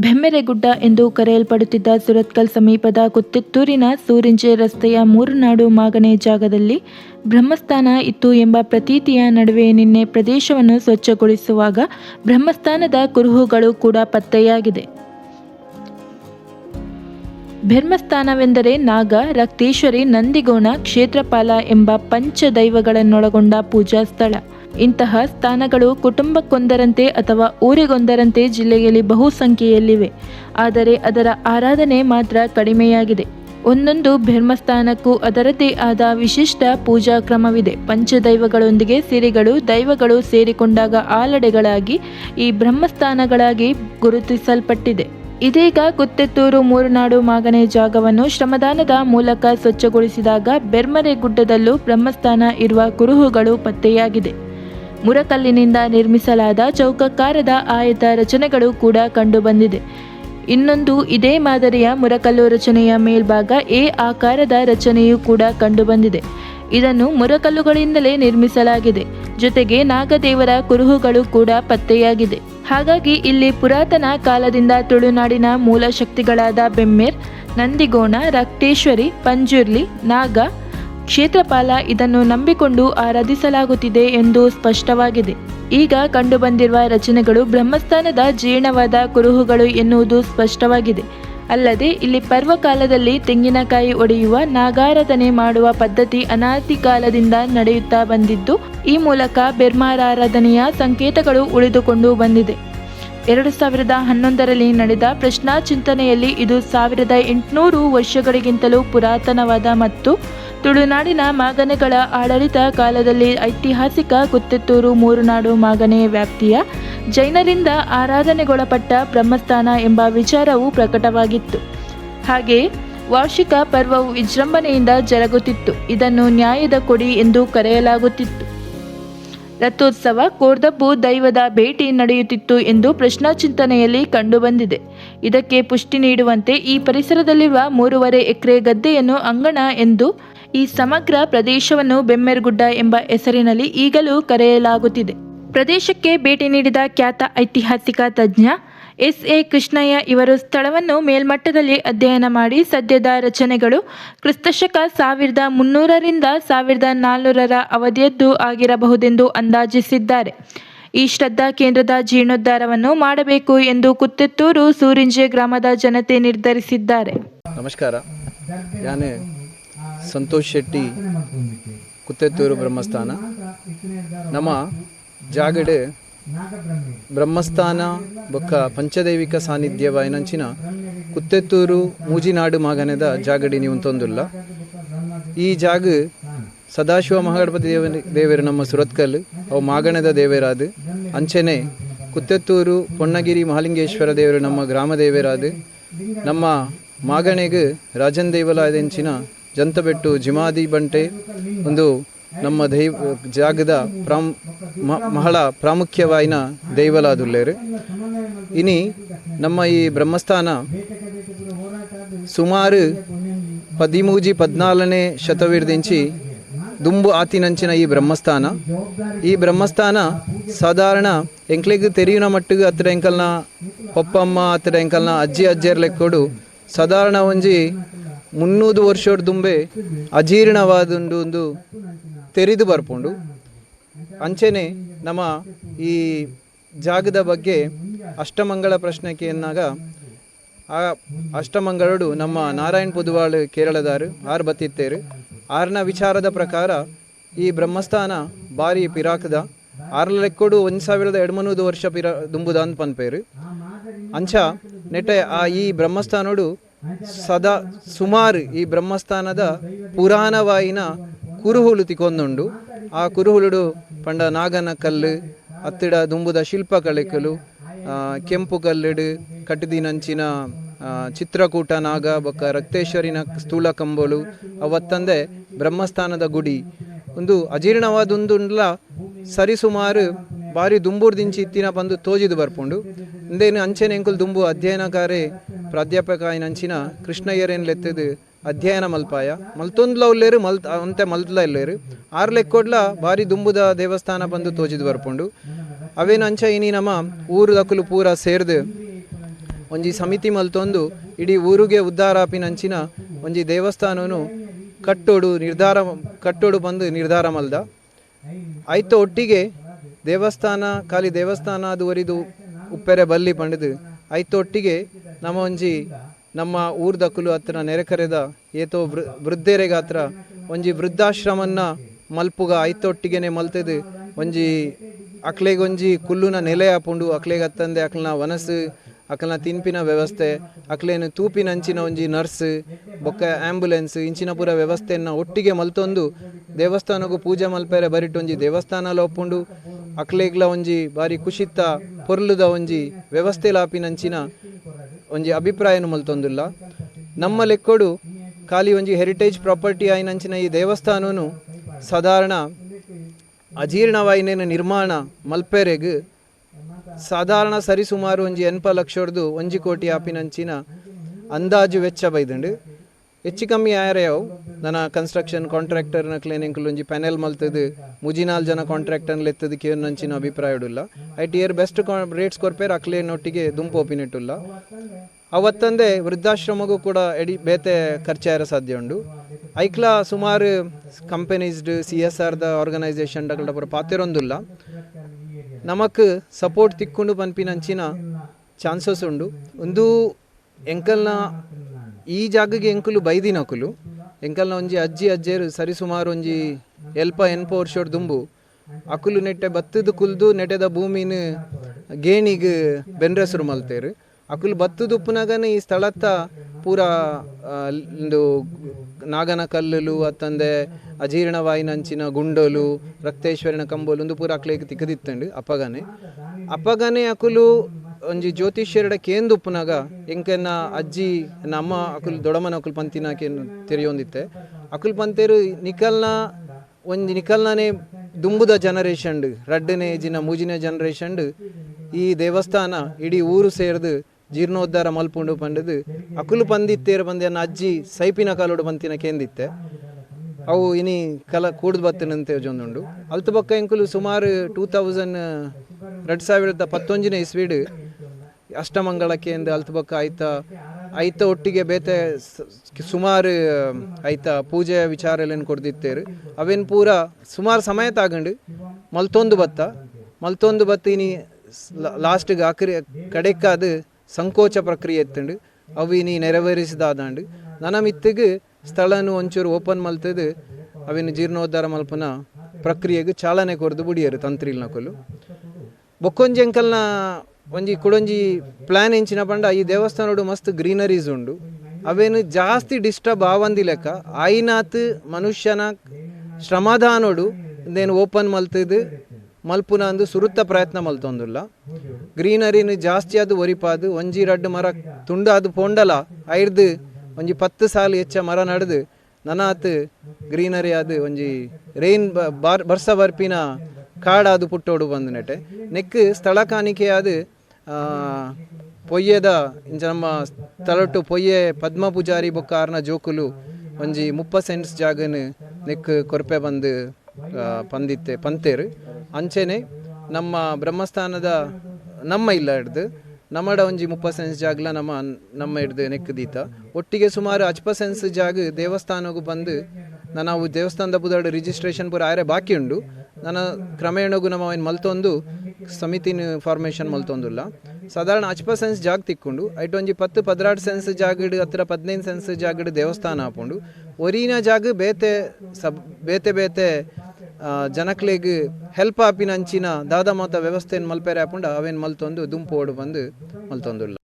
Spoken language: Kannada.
ಬೆಮ್ಮೆರೆಗುಡ್ಡ ಎಂದು ಕರೆಯಲ್ಪಡುತ್ತಿದ್ದ ಸುರತ್ಕಲ್ ಸಮೀಪದ ಕುತ್ತಿತ್ತೂರಿನ ಸೂರಿಂಜೆ ರಸ್ತೆಯ ಮೂರುನಾಡು ಮಾಗನೆ ಜಾಗದಲ್ಲಿ ಬ್ರಹ್ಮಸ್ಥಾನ ಇತ್ತು ಎಂಬ ಪ್ರತೀತಿಯ ನಡುವೆ ನಿನ್ನೆ ಪ್ರದೇಶವನ್ನು ಸ್ವಚ್ಛಗೊಳಿಸುವಾಗ ಬ್ರಹ್ಮಸ್ಥಾನದ ಕುರುಹುಗಳು ಕೂಡ ಪತ್ತೆಯಾಗಿದೆ. ಬ್ರಹ್ಮಸ್ಥಾನವೆಂದರೆ ನಾಗ, ರಕ್ತೇಶ್ವರಿ, ನಂದಿಗೋಣ, ಕ್ಷೇತ್ರಪಾಲ ಎಂಬ ಪಂಚದೈವಗಳನ್ನೊಳಗೊಂಡ ಪೂಜಾ ಸ್ಥಳ. ಇಂತಹ ಸ್ಥಾನಗಳು ಕುಟುಂಬಕ್ಕೊಂದರಂತೆ ಅಥವಾ ಊರಿಗೊಂದರಂತೆ ಜಿಲ್ಲೆಯಲ್ಲಿ ಬಹುಸಂಖ್ಯೆಯಲ್ಲಿವೆ. ಆದರೆ ಅದರ ಆರಾಧನೆ ಮಾತ್ರ ಕಡಿಮೆಯಾಗಿದೆ. ಒಂದೊಂದು ಬ್ರಹ್ಮಸ್ಥಾನಕ್ಕೂ ಅದರದೇ ಆದ ವಿಶಿಷ್ಟ ಪೂಜಾ ಕ್ರಮವಿದೆ. ಪಂಚದೈವಗಳೊಂದಿಗೆ ಸಿರಿಗಳು, ದೈವಗಳು ಸೇರಿಕೊಂಡಾಗ ಆಲಡೆಗಳಾಗಿ ಈ ಬ್ರಹ್ಮಸ್ಥಾನಗಳಾಗಿ ಗುರುತಿಸಲ್ಪಟ್ಟಿದೆ. ಇದೀಗ ಕುತ್ತೆತ್ತೂರು ಮೂರುನಾಡು ಮಾಗನೆ ಜಾಗವನ್ನು ಶ್ರಮದಾನದ ಮೂಲಕ ಸ್ವಚ್ಛಗೊಳಿಸಿದಾಗ ಬೆರ್ಮರೆ ಗುಡ್ಡದಲ್ಲೂ ಬ್ರಹ್ಮಸ್ಥಾನ ಇರುವ ಕುರುಹುಗಳು ಪತ್ತೆಯಾಗಿದೆ. ಮುರಕಲ್ಲಿನಿಂದ ನಿರ್ಮಿಸಲಾದ ಚೌಕಕಾರದ ಆಯತ ರಚನೆಗಳು ಕೂಡ ಕಂಡುಬಂದಿದೆ. ಇನ್ನೊಂದು ಇದೇ ಮಾದರಿಯ ಮುರಕಲ್ಲು ರಚನೆಯ ಮೇಲ್ಭಾಗ ಎ ಆಕಾರದ ರಚನೆಯೂ ಕೂಡ ಕಂಡುಬಂದಿದೆ. ಇದನ್ನು ಮುರಕಲ್ಲುಗಳಿಂದಲೇ ನಿರ್ಮಿಸಲಾಗಿದೆ. ಜೊತೆಗೆ ನಾಗದೇವರ ಕುರುಹುಗಳು ಕೂಡ ಪತ್ತೆಯಾಗಿದೆ. ಹಾಗಾಗಿ ಇಲ್ಲಿ ಪುರಾತನ ಕಾಲದಿಂದ ತುಳುನಾಡಿನ ಮೂಲ ಶಕ್ತಿಗಳಾದ ಬೆಮ್ಮೇರ್, ನಂದಿಗೋಣ, ರಕ್ತೇಶ್ವರಿ, ಪಂಜುರ್ಲಿ, ನಾಗ ಕ್ಷೇತ್ರಪಾಲ ಇದನ್ನು ನಂಬಿಕೊಂಡು ಆರಾಧಿಸಲಾಗುತ್ತಿದೆ ಎಂದು ಸ್ಪಷ್ಟವಾಗಿದೆ. ಈಗ ಕಂಡುಬಂದಿರುವ ರಚನೆಗಳು ಬ್ರಹ್ಮಸ್ಥಾನದ ಜೀರ್ಣವಾದ ಕುರುಹುಗಳು ಎನ್ನುವುದು ಸ್ಪಷ್ಟವಾಗಿದೆ. ಅಲ್ಲದೆ ಇಲ್ಲಿ ಪರ್ವಕಾಲದಲ್ಲಿ ತೆಂಗಿನಕಾಯಿ ಒಡೆಯುವ, ನಾಗಾರಾಧನೆ ಮಾಡುವ ಪದ್ಧತಿ ಅನಾದಿ ಕಾಲದಿಂದ ನಡೆಯುತ್ತಾ ಬಂದಿದ್ದು, ಈ ಮೂಲಕ ಬೆರ್ಮಾರಾಧನೆಯ ಸಂಕೇತಗಳು ಉಳಿದುಕೊಂಡು ಬಂದಿದೆ. ಎರಡು ಸಾವಿರದ ಹನ್ನೊಂದರಲ್ಲಿ ನಡೆದ ಪ್ರಶ್ನಾ ಚಿಂತನೆಯಲ್ಲಿ ಇದು ಸಾವಿರದ ಎಂಟುನೂರು ವರ್ಷಗಳಿಗಿಂತಲೂ ಪುರಾತನವಾದ ಮತ್ತು ತುಳುನಾಡಿನ ಮಾಗನೆಗಳ ಆಡಳಿತ ಕಾಲದಲ್ಲಿ ಐತಿಹಾಸಿಕ ಕುತ್ತೆತ್ತೂರು ಮೂರುನಾಡು ಮಾಗನೆ ವ್ಯಾಪ್ತಿಯ ಜೈನರಿಂದ ಆರಾಧನೆಗೊಳಪಟ್ಟ ಬ್ರಹ್ಮಸ್ಥಾನ ಎಂಬ ವಿಚಾರವು ಪ್ರಕಟವಾಗಿತ್ತು. ಹಾಗೆ ವಾರ್ಷಿಕ ಪರ್ವವು ವಿಜೃಂಭಣೆಯಿಂದ ಜರುಗುತ್ತಿತ್ತು. ಇದನ್ನು ನ್ಯಾಯದ ಕೊಡಿ ಎಂದು ಕರೆಯಲಾಗುತ್ತಿತ್ತು. ರಥೋತ್ಸವ ಕೋರ್ದಬ್ಬು ದೈವದ ಭೇಟಿ ನಡೆಯುತ್ತಿತ್ತು ಎಂದು ಪ್ರಶ್ನಾಚಿಂತನೆಯಲ್ಲಿ ಕಂಡುಬಂದಿದೆ. ಇದಕ್ಕೆ ಪುಷ್ಟಿ ನೀಡುವಂತೆ ಈ ಪರಿಸರದಲ್ಲಿರುವ ಮೂರುವರೆ ಎಕರೆ ಗದ್ದೆಯನ್ನು ಅಂಗಣ ಎಂದು ಈ ಸಮಗ್ರ ಪ್ರದೇಶವನ್ನು ಬೆಮ್ಮೆರ್ಗುಡ್ಡ ಎಂಬ ಹೆಸರಿನಲ್ಲಿ ಈಗಲೂ ಕರೆಯಲಾಗುತ್ತಿದೆ. ಪ್ರದೇಶಕ್ಕೆ ಭೇಟಿ ನೀಡಿದ ಖ್ಯಾತ ಐತಿಹಾಸಿಕ ತಜ್ಞ ಎಸ್ ಎ ಕೃಷ್ಣಯ್ಯ ಇವರು ಸ್ಥಳವನ್ನು ಮೇಲ್ಮಟ್ಟದಲ್ಲಿ ಅಧ್ಯಯನ ಮಾಡಿ ಸದ್ಯದ ರಚನೆಗಳು ಕ್ರಿಸ್ತಶಕ ಸಾವಿರದ ಮುನ್ನೂರರಿಂದ ಸಾವಿರದ ನಾಲ್ನೂರರ ಅವಧಿಯದ್ದು ಆಗಿರಬಹುದೆಂದು ಅಂದಾಜಿಸಿದ್ದಾರೆ. ಈ ಶ್ರದ್ಧಾ ಕೇಂದ್ರದ ಜೀರ್ಣೋದ್ಧಾರವನ್ನು ಮಾಡಬೇಕು ಎಂದು ಕುತ್ತೆತ್ತೂರು ಸೂರಿಂಜೆ ಗ್ರಾಮದ ಜನತೆ ನಿರ್ಧರಿಸಿದ್ದಾರೆ. ನಮಸ್ಕಾರ. ಸಂತೋಷ್ ಶೆಟ್ಟಿ, ಕುತ್ತೆತ್ತೂರು ಬ್ರಹ್ಮಸ್ಥಾನ. ನಮ್ಮ ಜಾಗಡೆ ಬ್ರಹ್ಮಸ್ಥಾನ, ಬೊಕ್ಕ ಪಂಚದೈವಿಕ ಸಾನ್ನಿಧ್ಯವ ಏನಂಚಿನ ಕುತ್ತೆತ್ತೂರು ಮೂಜಿನಾಡು ಮಾಗನೆದ ಜಾಗಡಿ ನೀವು ತೊಂದುಲ್ಲ. ಈ ಜಾಗ ಸದಾಶಿವ ಮಹಾಗಣಪತಿ ದೇವ ದೇವರು ನಮ್ಮ ಸುರತ್ಕಲ್, ಅವು ಮಾಗಣದ ದೇವೇರಾದ. ಅಂಚೆನೆ ಕುತ್ತೆತ್ತೂರು ಪೊನ್ನಗಿರಿ ಮಹಾಲಿಂಗೇಶ್ವರ ದೇವರು ನಮ್ಮ ಗ್ರಾಮ ದೇವೇರಾದ. ನಮ್ಮ ಮಾಗಣೆಗೆ ರಾಜನ್ ದೇವಾಲಯದಂಚಿನ ಜಂತಬೆಟ್ಟು ಜಿಮಾದಿ ಬಂಟೆ ಒಂದು ನಮ್ಮ ದೈವ, ಜಾಗದ ಪ್ರಾಮ್ ಬಹಳ ಪ್ರಾಮುಖ್ಯವಾಯಿನ ದೈವಲಾದುಲ್ಲೇರು. ಇನಿ ನಮ್ಮ ಈ ಬ್ರಹ್ಮಸ್ಥಾನ ಸುಮಾರು ಪದಿಮೂಜಿ ಪದ್ನಾಲನೇ ಶತವಿರ್ದಿಂಚಿ ದುಂಬು ಆತಿನಂಚಿನ ಈ ಬ್ರಹ್ಮಸ್ಥಾನ. ಈ ಬ್ರಹ್ಮಸ್ಥಾನ ಸಾಧಾರಣ ಎಂಕ್ಲೆಗ್ ತೆರಿಯುನ ಮಟ್ಟಿಗೆ ಹತ್ರ ಎಂಕಲ್ನ ಪಪ್ಪಮ್ಮ ಹತ್ರ ಎಂಕಲ್ನ ಅಜ್ಜಿ ಅಜ್ಜಿಯರ್ ಲೆಕ್ಕೋಡು ಸಾಧಾರಣ ಒಂಜಿ ಮುನ್ನೂರು ವರ್ಷದ ದುಂಬೆ ಅಜೀರ್ಣವಾದೊಂದು ಒಂದು ತೆರೆದು ಬರ್ಪುಂಡು. ಅಂಚೆನೆ ನಮ್ಮ ಈ ಜಾಗದ ಬಗ್ಗೆ ಅಷ್ಟಮಂಗಳ ಪ್ರಶ್ನೆಗೆ ಎನ್ನಾಗ, ಆ ಅಷ್ಟಮಂಗಳಡು ನಮ್ಮ ನಾರಾಯಣ್ ಪುದುವಾಳ್ ಕೇರಳದಾರು ಆರು ಬತ್ತಿತ್ತೇರು. ಆರ್ನ ವಿಚಾರದ ಪ್ರಕಾರ ಈ ಬ್ರಹ್ಮಸ್ಥಾನ ಬಾರಿ ಪಿರಾಕದ. ಆರ್ಲ ಲೆಕ್ಕೋಡು ಒಂದು ಸಾವಿರದ ಎರಡ್ಮನೂದು ವರ್ಷ ಪಿರ ದುಂಬುದ ಅಂತ ಪನ್ಪೇರು. ಅಂಚ ನೆಟ್ಟೆ ಆ ಈ ಬ್ರಹ್ಮಸ್ಥಾನೋಡು ಸದಾ ಸುಮಾರು ಈ ಬ್ರಹ್ಮಸ್ಥಾನದ ಪುರಾಣವಾಯಿನ ಕುರುಹುಲು ತಿಕೊಂದುಂಡು ಆ ಕುರುಹುಲುಡು ಪಂಡ ನಾಗನ ಕಲ್ಲು ಅತ್ತಿಡ ದುಂಬುದ ಶಿಲ್ಪ ಕಳೆಕಲು ಕೆಂಪು ಕಲ್ಲುಡು ಕಟ್ಟದಿನಂಚಿನ ಚಿತ್ರಕೂಟ ನಾಗ ಬೊಕ್ಕ ರಕ್ತೇಶ್ವರಿನ ಸ್ಥೂಲ ಕಂಬಳು ಅವತ್ತಂದೆ ಬ್ರಹ್ಮಸ್ಥಾನದ ಗುಡಿ. ಒಂದು ಅಜೀರ್ಣವಾದುಂದುಂಡ್ಲ ಸರಿಸುಮಾರು ಬಾರಿ ದುಂಬೂರ್ದಿಂಚಿ ಇತ್ತಿನ ಬಂದು ತೋಜಿದು ಬರ್ಪುಂಡು. ಇಂದೇನು ಅಂಚೆನೆ ಎಂಕುಲ್ ದುಂಬು ಅಧ್ಯಯನಕಾರೆ ಪ್ರಾಧ್ಯಾಪಕ ಆಯ್ನಂಚಿನ ಕೃಷ್ಣಯ್ಯರೇನು ಲೆತ್ತದು ಅಧ್ಯಯನ ಮಲ್ಪಾಯ. ಮಲ್ತೊಂದ್ಲ ಉಲ್ಲೇರು, ಮಲ್ತ್, ಅಂತೆ ಮಲ್ತ್ಲ ಇಲ್ಲೇರು. ಆರ್ ಲೆಕ್ಕೊಡ್ಲ ಬಾರಿ ದುಂಬುದ ದೇವಸ್ಥಾನ ಬಂದು ತೋಜಿದ್ ಬರ್ಪುಂಡು. ಅವೇನು ಅಂಚ ಇನಿ ನಮ್ಮ ಊರು ದಕ್ಕಲು ಪೂರ ಸೇರ್ದು. ಒಂಜಿ ಸಮಿತಿ ಮಲ್ತೊಂದು, ಇಡೀ ಊರಿಗೆ ಉದ್ಧಾರ ಆಪಿನಂಚಿನ ಒಂಜಿ ದೇವಸ್ಥಾನನು ಕಟ್ಟೋಡು ನಿರ್ಧಾರ, ಕಟ್ಟೋಡು ಬಂದು ನಿರ್ಧಾರ ಮಲ್ದ. ಆಯ್ತು ಒಟ್ಟಿಗೆ ದೇವಸ್ಥಾನ, ಖಾಲಿ ದೇವಸ್ಥಾನ ಅದು ಒರಿದು ಉಪ್ಪೆರೆ ಬಲ್ಲಿ ಪಂಡದು ಆಯ್ತು ಒಟ್ಟಿಗೆ ನಮ್ಮ ಒಂಜಿ ನಮ್ಮ ಊರ್ದಕ್ಕಲು ಹತ್ರ, ನೆರೆಕರೆದ ಏತೋ ವೃ, ವೃದ್ಧೆರೆಗ ಹತ್ರ ಒಂಜಿ ವೃದ್ಧಾಶ್ರಮನ್ನ ಮಲ್ಪುಗ ಐತೊಟ್ಟಿಗೆನೆ ಮಲ್ತದು ಒಂಜಿ ಅಕ್ಲೆಗೊಂಜಿ ಕುಲ್ಲುನ ನೆಲೆ ಆಪುಂಡು ಅಕ್ಲೆಗೆ ಹತ್ತಂದೆ ಅಕ್ಲನ ವನಸು ಅಕ್ಲನ ತಿನ್ಪಿನ ವ್ಯವಸ್ಥೆ, ಅಕ್ಲೇನು ತೂಪಿನಂಚಿನ ಒಂಜಿ ನರ್ಸ್, ಬೊಕ್ಕ ಆಂಬುಲೆನ್ಸ್, ಇಂಚಿನ ಪೂರ ವ್ಯವಸ್ಥೆಯನ್ನು ಒಟ್ಟಿಗೆ ಮಲ್ತೊಂದು ದೇವಸ್ಥಾನಕ್ಕೂ ಪೂಜೆ ಮಲ್ಪೆರೆ ಒಂಜಿ ದೇವಸ್ಥಾನ ಒಪ್ಪುಂಡು. ಅಕ್ಲೆಗ್ಲ ಒಂಜಿ ಬಾರಿ ಕುಶಿತ್ತ ಪೊರ್ಲುದ ಒಂಜಿ ವ್ಯವಸ್ಥೆ ಲಾಪಿನಂಚಿನ ಒಂಜಿ ಅಭಿಪ್ರಾಯನು ಮಲ್ತೊಂದುಲ್ಲ. ನಮ್ಮ ಲೆಕ್ಕೊಡು ಖಾಲಿ ಒಂಜಿ ಹೆರಿಟೇಜ್ ಪ್ರಾಪರ್ಟಿ ಆಯ್ನಂಚಿನ ಈ ದೇವಸ್ಥಾನನು ಸಾಧಾರಣ ಅಜೀರ್ಣವಾಯಿನೇನ ನಿರ್ಮಾಣ ಮಲ್ಪೆರೆಗ್. ಸಾಧಾರಣ ಸರಿಸುಮಾರು ಒಂಜಿ ಎನ್ಪ ಲಕ್ಷದ್ದು ಒಂಜಿ ಕೋಟಿ ಆಪಿನಂಚಿನ ಅಂದಾಜು ವೆಚ್ಚ ಬೈದಂಡು. ಹೆಚ್ಚು ಕಮ್ಮಿ ಆಯರೆಯವು ನನ್ನ ಕನ್ಸ್ಟ್ರಕ್ಷನ್ ಕಾಂಟ್ರಾಕ್ಟರ್ನ ಕ್ಲೀನಿಂಗ್ ಒಂಜಿ ಪ್ಯಾನೆಲ್ ಮಲ್ತದು ಮುಜಿನಾಲ್ ಜನ ಕಾಂಟ್ರಾಕ್ಟರ್ ಎತ್ತದ ಕೇರ್ ನಂಚಿನ ಅಭಿಪ್ರಾಯ ಇಡುಲ್ಲ ಟಿ ಇಯರ್ ಬೆಸ್ಟ್ ರೇಟ್ಸ್ ಕೊರ್ಪೇರ್ ಅಕ್ಲೇನೊಟ್ಟಿಗೆ ದುಂಪು ಒಪಿನಿಟ್ಟುಲ್ಲ ಅವತ್ತಂದೆ ವೃದ್ಧಾಶ್ರಮಗೂ ಕೂಡ ಎಡಿ, ಬೇತೆ ಖರ್ಚಾಯರ ಸಾಧ್ಯ ಉಂಡು. ಐಕ್ಲ ಸುಮಾರು ಕಂಪನೀಸ್ಡ್ ಸಿ ಎಸ್ ಆರ್ದ ಆರ್ಗನೈಸೇಷನ್ ಪೂರ ಪಾತಿರೊಂದುಲ್ಲ ನಮಕ್ ಸಪೋರ್ಟ್ ತಿಕ್ಕೊಂಡು ಪನ್ಪಿನಂಚಿನ ಚಾನ್ಸಸ್ ಉಂಡು. ಒಂದು ಎಂಕಲ್ನ ಈ ಜಾಗಗೆ ಎಂಕುಲು ಬೈದಿನಕುಲು ಎಂಕಲ್ನ ಒಂಜಿ ಅಜ್ಜಿ ಅಜ್ಜೇರು ಸರಿಸುಮಾರು ಒಂಜಿ ಎಲ್ಪ ಎನ್ಪ ವರ್ಷೋಡ್ ದುಂಬು. ಅಕುಲು ನೆಟ್ಟೆ ಬತ್ತದು ಕುಲ್ದು ನೆಟೆದ ಭೂಮಿನ ಗೇಣಿಗ್ ಬೆನ್ರೆಸರು ಮಲ್ತೇರು. ಅಕುಲು ಬತ್ತದ ಉಪ್ಪುನಾಗನ ಈ ಸ್ಥಳತ್ತ ಪೂರ ಇಂದು ನಾಗನ ಕಲ್ಲುಲು, ಅತ್ತಂದೆ ಅಜೀರ್ಣವಾಯಿನಂಚಿನ ಗುಂಡೋಲು, ರಕ್ತೇಶ್ವರಿನ ಕಂಬೋಲು, ಒಂದು ಪೂರ ಅಕ್ಲೇಗೆ ತಿಕ್ಕದಿತ್ತಂಡು ಅಪ್ಪಗನೆ ಅಪ್ಪಗನೆ ಅಕುಲು ಒಂಜಿ ಜ್ಯೋತಿಷ್ಯರಡ ಕೇಂದು ಉಪ್ಪುನಾಗ ಎಂಕನ್ನ ಅಜ್ಜಿ ನಮ್ಮ ಅಕುಲ್ ದೊಡಮನ ಅಕುಲ್ ಪಂತಿನ ತೆರೆಯೊಂದಿತ್ತೆ. ಅಕುಲ್ ಪಂತೇರು ನಿಕಲ್ನ, ಒಂಜಿ ನಿಕಲ್ನನೆ ದುಂಬುದ ಜನರೇಷನ್ ರಡ್ಡನೇ ಜಿನ ಮೂಜಿನ ಜನರೇಷನ್ ಈ ದೇವಸ್ಥಾನ ಇಡೀ ಊರು ಸೇರ್ದು ಜೀರ್ಣೋದ್ಧಾರ ಮಲ್ಪುಂಡು ಪಂಡದು ಅಕುಲು ಪಂದಿತ್ತೇರು ಬಂದ ಅಜ್ಜಿ ಸೈಪಿನ ಕಾಲೋಡು ಪಂತಿನ ಕೇಂದಿತ್ತೆ. ಅವು ಇನಿ ಕಲ ಕೂಡ್ದು ಬತ್ತಿನಂತೆ ಜೊಂದುಂಡು ಅಲ್ತು ಬಕ್ಕ ಎಂಕುಲು ಸುಮಾರು ಟೂ ತೌಸಂಡ್, ಎರಡು ಸಾವಿರದ ಪತ್ತೊಂಜನೇ ಇಸ್ವೀಡ್ ಅಷ್ಟಮಂಗಳಕ್ಕೆ ಎಂದು ಅಲ್ತಬಕ್ಕ ಆಯ್ತ ಐತ ಒಟ್ಟಿಗೆ ಬೇತೆ ಸುಮಾರು ಐತ ಪೂಜೆ ವಿಚಾರ ಎಲ್ಲ ಕೊಡ್ದಿತ್ತೇರು. ಅವೇನು ಪೂರ ಸುಮಾರು ಸಮಯ ತಾಗಂಡು ಮಲ್ತೊಂದು ಬತ್ತ. ಮಲ್ತೊಂದು ಬತ್ತೀನಿ ಲಾಸ್ಟ್ಗೆ ಆಕ್ರಿ ಕಡೆಕ್ಕಾದ ಸಂಕೋಚ ಪ್ರಕ್ರಿಯೆ ಎತ್ತಂಡು, ಅವು ನೀ ನೆರವೇರಿಸಿದಾದಂಡು. ನನ್ನ ಮಿತ್ತಿಗೆ ಸ್ಥಳನು ಒಂಚೂರು ಓಪನ್ ಮಲ್ತದು, ಅವಿನ ಜೀರ್ಣೋದ್ಧಾರ ಮಲ್ಪನ ಪ್ರಕ್ರಿಯೆಗೆ ಚಾಲನೆ ಕೊರ್ದು ಬುಡಿಯರು ತಂತ್ರಿಲ್ ನಕಲು. ಬೊಕ್ಕೊಂಜಿ ಅಂಕಲ್ನ ಒಂಜಿ ಕುಡೊಂಜಿ ಪ್ಲಾನ್ ಎಂಚಿನ ಪಂಡ ಈ ದೇವಸ್ಥಾನಡು ಮಸ್ತ್ ಗ್ರೀನರೀಸ್ ಉಂಡು. ಅವೇನು ಜಾಸ್ತಿ ಡಿಸ್ಟರ್ಬ್ ಆವಂದಿ ಲೆಕ್ಕ. ಆಯಿನಾತ್ ಮನುಷ್ಯನ ಶ್ರಮದಾನೋಡು ನೇನು ಓಪನ್ ಮಲ್ತದು, ಮಲ್ಪುನ ಅಂದು ಸುರುತ್ತ ಪ್ರಯತ್ನ ಮಲ್ತೊಂದುಲ್ಲ. ಗ್ರೀನರಿನ ಜಾಸ್ತಿ ಅದು ಒರಿಪಾದು, ಒಂಜಿ ರಡ್ಡು ಮರ ತುಂಡಾದು ಪೊಂಡಲ, ಐರ್ದು ಒಂಜಿ ಪತ್ತು ಸಾಲು ಹೆಚ್ಚ ಮರ ನಡೆದು, ನನಾತ್ ಗ್ರೀನರಿ ಅದು ಒಂಜಿ ರೈನ್ ಬಾರ್, ಬರ್ಸ ಬರ್ಪಿನ ಕಾಡಾದು ಪುಟ್ಟೋಡು ಬಂದು ನೆಟೆ ನೆಕ್ ಸ್ಥಳ ಕಾಣಿಕೆ ಅದು ಪೊಯ್ಯದ ಇಂಚ ನಮ್ಮ ತಲಟು ಪೊಯ್ಯೆ ಪದ್ಮ ಪೂಜಾರಿ ಬೊಕ್ಕ ಆರ್ನ ಜೋಕುಲು ಒಂಜಿ ಮುಪ್ಪ ಸೆಂಟ್ಸ್ ಜಾಗನ್ ನೆಕ್ ಕೊರಪೆ ಬಂದು ಪಂದಿತ್ತೆ, ಪಂತೇರು. ಅಂಚೆನೆ ನಮ್ಮ ಬ್ರಹ್ಮಸ್ಥಾನದ ನಮ್ಮ ಇಲ್ಲ ಹಿಡ್ದು, ನಮ್ಮಡ ಒಂಜಿ ಮುಪ್ಪ ಸೆನ್ಸ್ ಜಾಗಲ ನಮ್ಮ ನಮ್ಮ ಹಿಡ್ದು ನೆಕ್ಕದೀತ ಒಟ್ಟಿಗೆ ಸುಮಾರು ಅಚ್ಪ ಸೆನ್ಸ್ ಜಾಗ ದೇವಸ್ಥಾನಗೂ ಬಂದು ನಾವು ದೇವಸ್ಥಾನದ ಬುದಾಡು ರಿಜಿಸ್ಟ್ರೇಷನ್ ಪೂರ ಆರೆ ಬಾಕಿ ಉಂಡು. ನನ್ನ ಕ್ರಮೇಣ ನಮ್ಮ ಮಲ್ತೊಂದು ಸಮಿತಿನ ಫಾರ್ಮೇಷನ್ ಮಲ್ತೊಂದುಲ್ಲ. ಸಾಧಾರಣ ಅಚ್ಪ ಸೆನ್ಸ್ ಜಾಗ ತಿಕ್ಕೊಂಡು, ಐಟ್ ಒಂಜಿ ಪತ್ತು ಪದ್ರಾಡು ಸೆನ್ಸ್ ಜಾಗಡ್ ಹತ್ರ ಪದಿನೈದು ಸೆನ್ಸ್ ಜಾಗಡ್ ದೇವಸ್ಥಾನ ಹಾಕೊಂಡು, ಒರಿನ ಜಾಗ ಬೇತೆ ಸಬ್, ಬೇತೆ ಬೇತೆ ಜನಕ್ಲೆಗ್ ಹೆಲ್ಪ್ ಆಪಿನ ಅಂಚಿನ ದಾದ ಮಾತ ವ್ಯವಸ್ಥೆಯನ್ನು ಮಲ್ಪೇರೆ ಹಾಕೊಂಡು ಅವೇನು ಮಲ್ತೊಂದು, ದುಂಪು ಓಡು ಬಂದು ಮಲ್ತೊಂದುಲ್ಲ.